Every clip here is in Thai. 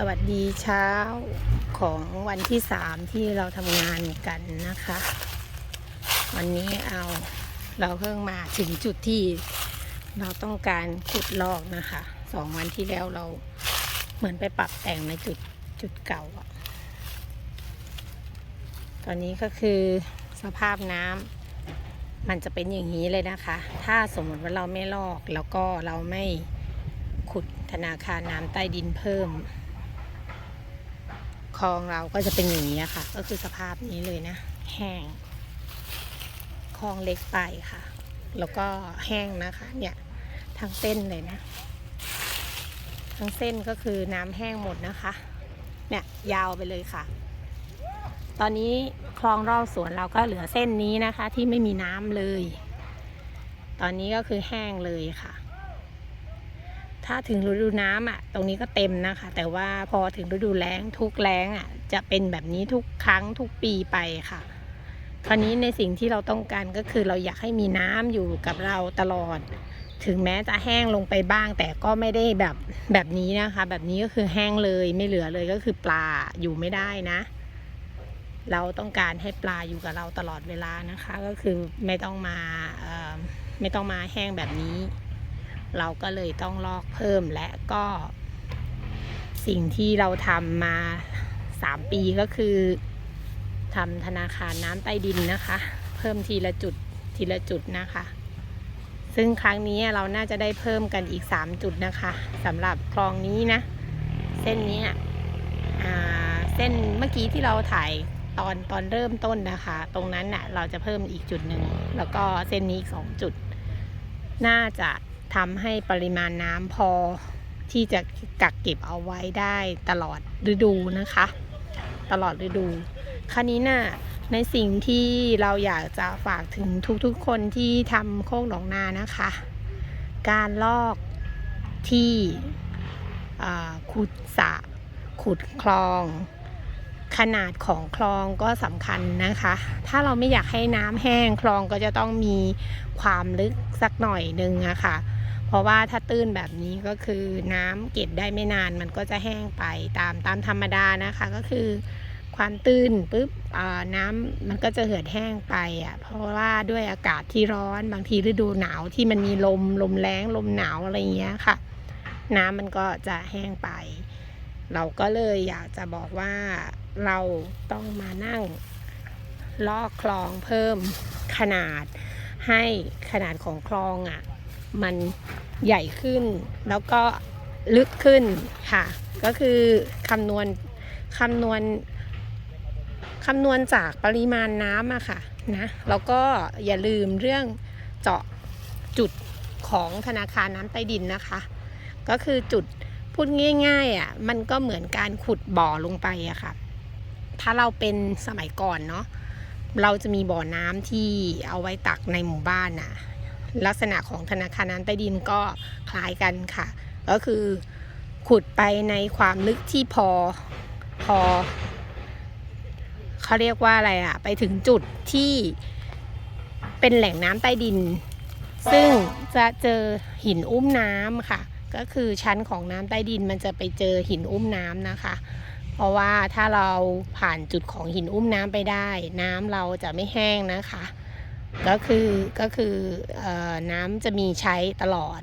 สวัสดีเช้าของวันที่สามที่เราทำงานกันนะคะ วันนี้เอาเราเพิ่งมาถึงจุดที่เราต้องการขุดลอกนะคะสองวันที่แล้วเราเหมือนไปปรับแต่งในจุดจุดเก่าอะตอนนี้ก็คือสภาพน้ำมันจะเป็นอย่างนี้เลยนะคะ ถ้าสมมติว่าเราไม่ลอกแล้วก็เราไม่ขุดธนาคารน้ำใต้ดินเพิ่ม คลองเราก็จะเป็นอย่างนี้ค่ะ ก็คือสภาพนี้เลยนะ แห้งคลองเล็กไปค่ะ แล้วก็แห้งนะคะ เนี่ยทั้งเส้นเลยนะทั้งเส้นก็คือน้ำแห้งหมดนะคะ เนี่ยยาวไปเลยค่ะ ตอนนี้คลองรอบสวนเราก็เหลือเส้นนี้นะคะ ที่ไม่มีน้ำเลย ตอนนี้ก็คือแห้งเลยค่ะ ถ้าถึงฤดูน้ำอะ ตรงนี้ก็เต็มนะคะ แต่ว่าพอถึงฤดูแล้งทุกแล้งอะ จะเป็นแบบนี้ทุกครั้งทุกปีไปค่ะ คราวนี้ในสิ่งที่เราต้องการก็คือเราอยากให้มีน้ำอยู่กับเราตลอด ถึงแม้จะแห้งลงไปบ้าง แต่ก็ไม่ได้แบบแบบนี้นะคะ แบบนี้ก็คือแห้งเลยไม่เหลือเลยก็คือปลาอยู่ไม่ได้นะ เราต้องการให้ปลาอยู่กับเราตลอดเวลานะคะ ก็คือไม่ต้องมาไม่ต้องมาแห้งแบบนี้ เราก็เลยต้องลอกเพิ่มและก็ สิ่งที่เราทำมาสามปีก็คือทำธนาคารน้ำใต้ดินนะคะ เพิ่มทีละจุดทีละจุดนะคะ ซึ่งครั้งนี้เราน่าจะได้เพิ่มกันอีก 3 จุดนะคะสำหรับคลองนี้นะ เส้นนี้เส้นเมื่อกี้ที่เราถ่ายตอนตอนเริ่มต้นนะคะ ตรงนั้นน่ะเราจะเพิ่มอีกจุดหนึ่ง แล้วก็เส้นนี้อีกสองจุด น่าจะ ทำให้ปริมาณน้ำพอที่จะกักเก็บเอาไว้ได้ตลอดฤดูนะคะ ตลอดฤดูคราวนี้น่ะในสิ่งที่เราอยากจะฝากถึงทุกๆคนที่ทำโค้งหนองนานะคะ การลอกที่ขุดสระขุดคลอง ขนาดของคลองก็สำคัญนะคะ ถ้าเราไม่อยากให้น้ำแห้งคลองก็จะต้องมีความลึกสักหน่อยหนึ่งอะค่ะ เพราะว่าถ้าตื้นแบบนี้ก็คือน้ำเก็บได้ไม่นานมันก็จะแห้งไปตามตามธรรมดานะคะก็คือความตื้นปุ๊บน้ำมันก็จะเหือดแห้งไปอะเพราะว่าด้วยอากาศที่ร้อนบางทีฤดูหนาวที่มันมีลมลมแรงลมหนาวอะไรอย่างเงี้ยค่ะ น้ำมันก็จะแห้งไป เราก็เลยอยากจะบอกว่าเราต้องมานั่งลอกคลองเพิ่มขนาดให้ขนาดของคลองอะ มันใหญ่ขึ้น แล้วก็ลึกขึ้นค่ะ ก็คือคำนวณคำนวณคำนวณจากปริมาณน้ำอะค่ะนะแล้วก็อย่าลืมเรื่องเจาะจุดของธนาคารน้ำใต้ดินนะคะ ก็คือจุดพูดง่ายๆอะมันก็เหมือนการขุดบ่อลงไปอะค่ะ ถ้าเราเป็นสมัยก่อนเนาะเราจะมีบ่อน้ำที่เอาไว้ตักในหมู่บ้านน่ะ ลักษณะของธนาคารน้ำใต้ดินก็คล้ายกันค่ะ ก็คือขุดไปในความลึกที่พอพอเขาเรียกว่าอะไรอะไปถึงจุดที่เป็นแหล่งน้ำใต้ดิน ซึ่งจะเจอหินอุ้มน้ำค่ะ ก็คือชั้นของน้ำใต้ดินมันจะไปเจอหินอุ้มน้ำนะคะ เพราะว่าถ้าเราผ่านจุดของหินอุ้มน้ำไปได้ น้ำเราจะไม่แห้งนะคะ ก็คือก็คืออน้ำจะมีใช้ตลอด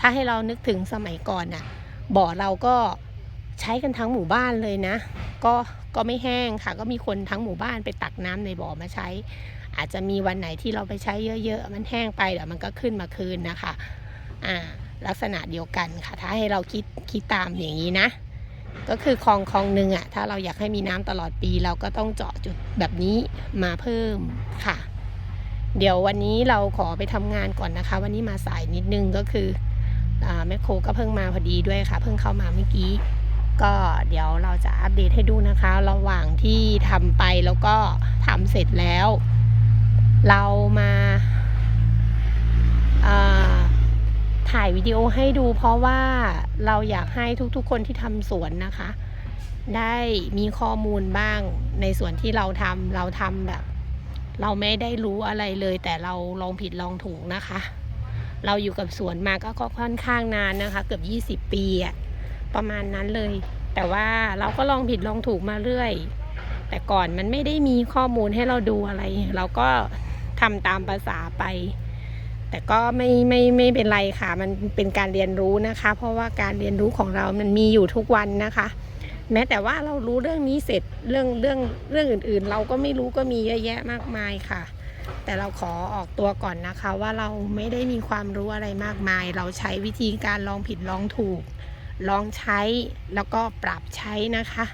ถ้าให้เรานึกถึงสมัยก่อนน่ะบ่อเราก็ใช้กันทั้งหมู่บ้านเลยนะ ก็ก็ไม่แห้งค่ะ ก็มีคนทั้งหมู่บ้านไปตักน้ำในบ่อมาใช้ อาจจะมีวันไหนที่เราไปใช้เยอะๆ มันแห้งไปเดี๋ยวมันก็ขึ้นมาคืนนะคะอ่าลักษณะเดียวกันค่ะ ถ้าให้เราคิดคิดตามอย่างนี้นะก็คือคลองคลองหนึ่งอะถ้าเราอยากให้มีน้ำตลอดปี เราก็ต้องเจาะจุดแบบนี้มาเพิ่มค่ะ เดี๋ยววันนี้เราขอไปทำงานก่อนนะคะ วันนี้มาสายนิดนึงก็คืออแมคโครก็เพิ่งมาพอดีด้วยค่ะ เพิ่งเข้ามาเมื่อกี้ ก็เดี๋ยวเราจะอัปเดตให้ดูนะคะ ระหว่างที่ทำไปแล้วก็ทำเสร็จแล้ว เรามาาถ่ายวิดีโอให้ดูเพราะว่าเราอยากให้ทุกๆคนที่ทำสวนนะคะ ได้มีข้อมูลบ้างในส่วนที่เราทำเราทำแบบ เราไม่ได้รู้อะไรเลย แต่เราลองผิดลองถูกนะคะ เราอยู่กับสวนมาก็ค่อนข้างนานนะคะ เกือบ 20 ปีอะประมาณนั้นเลย แต่ว่าเราก็ลองผิดลองถูกมาเรื่อย แต่ก่อนมันไม่ได้มีข้อมูลให้เราดูอะไร เราก็ทำตามภาษาไป แต่ก็ไม่ไม่ไม่เป็นไรค่ะ มันเป็นการเรียนรู้นะคะ เพราะว่าการเรียนรู้ของเรามันมีอยู่ทุกวันนะคะ แม้แต่ว่าเรารู้เรื่องนี้เสร็จเรื่องเรื่องเรื่องอื่นๆ เราก็ไม่รู้ก็มีเยอะแยะมากมายค่ะ แต่เราขอออกตัวก่อนนะคะ ว่าเราไม่ได้มีความรู้อะไรมากมาย เราใช้วิธีการลองผิดลองถูก ลองใช้แล้วก็ปรับใช้นะคะ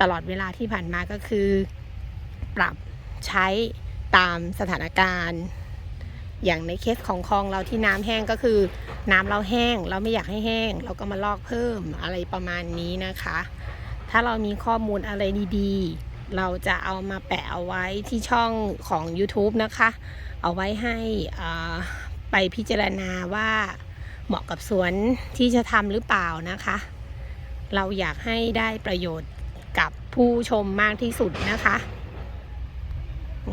ตลอดเวลาที่ผ่านมาก็คือ ปรับใช้ตามสถานการณ์อย่างในเคสของคลองเราที่น้ำแห้งก็คือ น้ำเราแห้ง เราไม่อยากให้แห้ง เราก็มาลอกเพิ่มอะไรประมาณนี้นะคะ ถ้าเรามีข้อมูลอะไรดีๆ เราจะเอามาแปะเอาไว้ที่ช่องของ YouTube นะคะ เอาไว้ให้ไปพิจารณาว่าเหมาะกับสวนที่จะทำหรือเปล่านะคะ เราอยากให้ได้ประโยชน์กับผู้ชมมากที่สุดนะคะ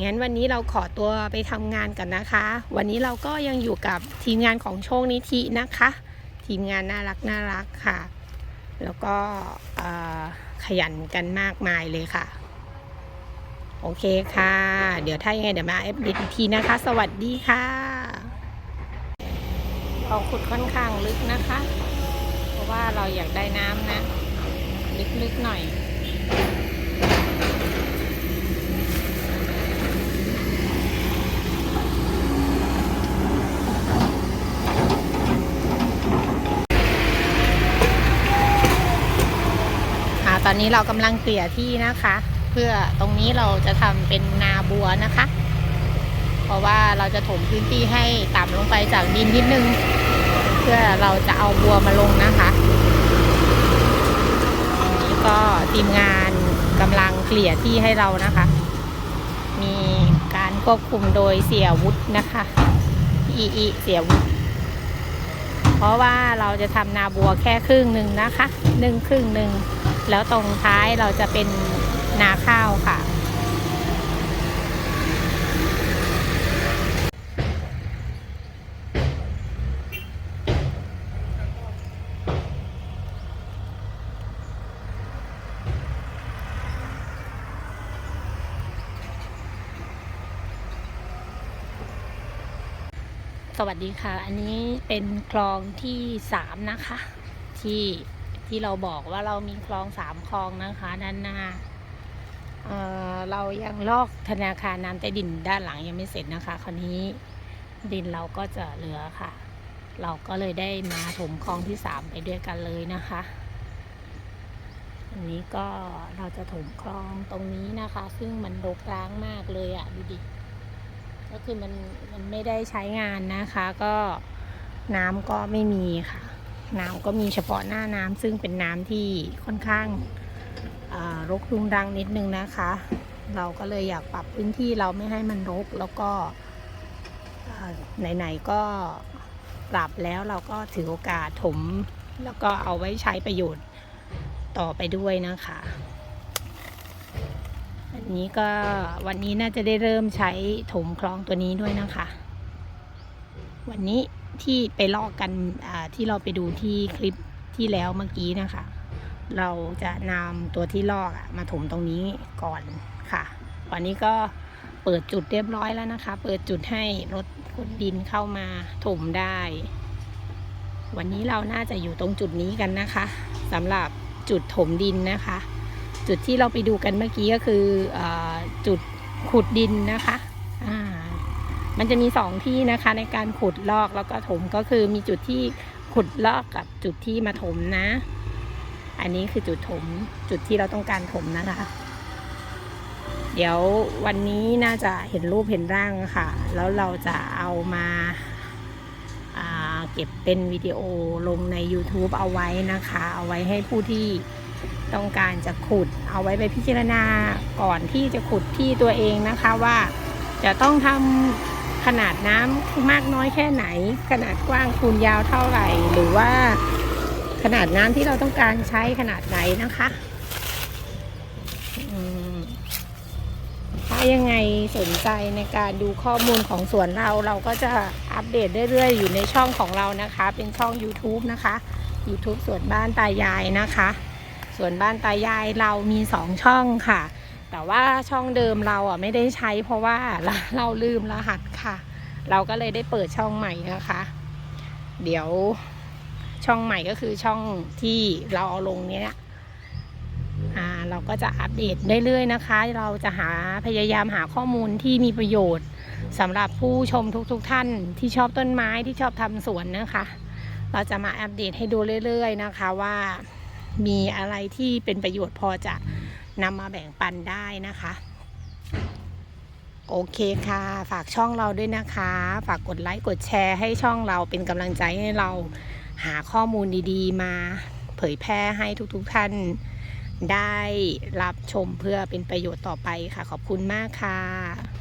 งั้นวันนี้เราขอตัวไปทำงานกันนะคะ วันนี้เราก็ยังอยู่กับทีมงานของโชคนิธินะคะ ทีมงานน่ารักน่ารักค่ะ แล้วก็ ขยันกันมากมายเลยค่ะ โอเคค่ะ เดี๋ยวถ้ายังไงเดี๋ยวมาอัปเดตอีกทีนะคะ สวัสดีค่ะเราขุดค่อนข้างลึกนะคะ เพราะว่าเราอยากได้น้ำนะ ลึกๆหน่อย อนนี้เรากำลังเกลี่ยที่นะคะ เพื่อตรงนี้เราจะทำเป็นนาบัวนะคะ เพราะว่าเราจะถมพื้นที่ให้ต่ำลงไปจากดินนิดนึง เพื่อเราจะเอาบัวมาลงนะคะนี้ก็ทีมงานกำลังเกลี่ยที่ให้เรานะคะ มีการควบคุมโดยเสียวุฒินะคะอีอีเสียวุฒิเพราะว่าเราจะทำนาบัวแค่ครึ่งหนึ่งนะคะหนึ่งครึ่งหนึ่ง แล้วตรงท้ายเราจะเป็นนาข้าวค่ะ สวัสดีค่ะ อันนี้เป็นคลองที่สามนะคะ ที่ ที่เราบอกว่าเรามีคลองสามคลองนะคะด้านหน้าเเรายังลอกธนาคารน้ำใต้ดินด้านหลังยังไม่เสร็จนะคะ คราวนี้ดินเราก็จะเหลือค่ะ เราก็เลยได้มาถมคลองที่สามไปด้วยกันเลยนะคะอันนี้ก็เราจะถมคลองตรงนี้นะคะ ซึ่งมันรกร้างมากเลยอะ่ะดูดิก็คือมันมันไม่ได้ใช้งานนะคะ ก็น้ำก็ไม่มีค่ะ น้ำก็มีเฉพาะหน้าน้ำซึ่งเป็นน้ำที่ค่อนข้างารกรุงรังนิดนึงนะคะ เราก็เลยอยากปรับพื้นที่เราไม่ให้มันรกแล้วก็ไหนๆก็ปรับแล้วเราก็ถือโอกาสถม แล้วก็เอาไว้ใช้ประโยชน์ต่อไปด้วยนะคะอันนี้ก็วันนี้น่าจะได้เริ่มใช้ถมคลองตัวนี้ด้วยนะคะ วันนี้ ที่ไปลอกกันที่เราไปดูที่คลิปที่แล้วเมื่อกี้นะคะ เราจะนำตัวที่ลอกมาถมตรงนี้ก่อนค่ะ วันนี้ก็เปิดจุดเรียบร้อยแล้วนะคะ เปิดจุดให้รถขุดดินเข้ามาถมได้ วันนี้เราน่าจะอยู่ตรงจุดนี้กันนะคะสำหรับจุดถมดินนะคะ จุดที่เราไปดูกันเมื่อกี้ก็คืออจุดขุดดินนะคะ มันจะมีสองที่นะคะในการขุดลอกแล้วก็ถมก็คือมีจุดที่ขุดลอกกับจุดที่มาถมนะ อันนี้คือจุดถมจุดที่เราต้องการถมนะคะ เดี๋ยววันนี้น่าจะเห็นรูปเห็นร่างค่ะ แล้วเราจะเอามาอาเก็บเป็นวิดีโอลงใน YouTube เอาไว้นะคะ เอาไว้ให้ผู้ที่ต้องการจะขุดเอาไว้ไปพิจารณาก่อนที่จะขุดที่ตัวเองนะคะว่าจะต้องทำ ขนาดน้ำมากน้อยแค่ไหน ขนาดกว้างคูณยาวเท่าไหร่ หรือว่าขนาดน้ำที่เราต้องการใช้ขนาดไหนนะคะถ้ายังไงสนใจในการดูข้อมูลของสวนเราเราก็จะอัปเดตเรื่อยๆ อยู่ในช่องของเรานะคะ เป็นช่อง YouTube นะคะ YouTube สวนบ้านตายายนะคะ สวนบ้านตายายเรามีสองช่องค่ะ แต่ว่าช่องเดิมเราอะไม่ได้ใช้เพราะว่าเราลืมรหัสค่ะ เราก็เลยได้เปิดช่องใหม่นะคะ เดี๋ยวช่องใหม่ก็คือช่องที่เราเอาลงเนี้ยอ่าเราก็จะอัปเดตเรื่อยๆนะคะ เราจะหาพยายามหาข้อมูลที่มีประโยชน์สำหรับผู้ชมทุกๆทท่านที่ชอบต้นไม้ที่ชอบทำสวนนะคะ เราจะมาอัปเดตให้ดูเรื่อย ๆ นะคะว่า มีอะไรที่เป็นประโยชน์พอจะนำมาแบ่งปันได้นะคะ โอเคค่ะ ฝากช่องเราด้วยนะคะ ฝากกดไลค์กดแชร์ให้ช่องเราเป็นกำลังใจให้เราหาข้อมูลดีๆ มาเผยแพร่ให้ทุกๆท่านได้รับชมเพื่อเป็นประโยชน์ต่อไปค่ะ ขอบคุณมากค่ะ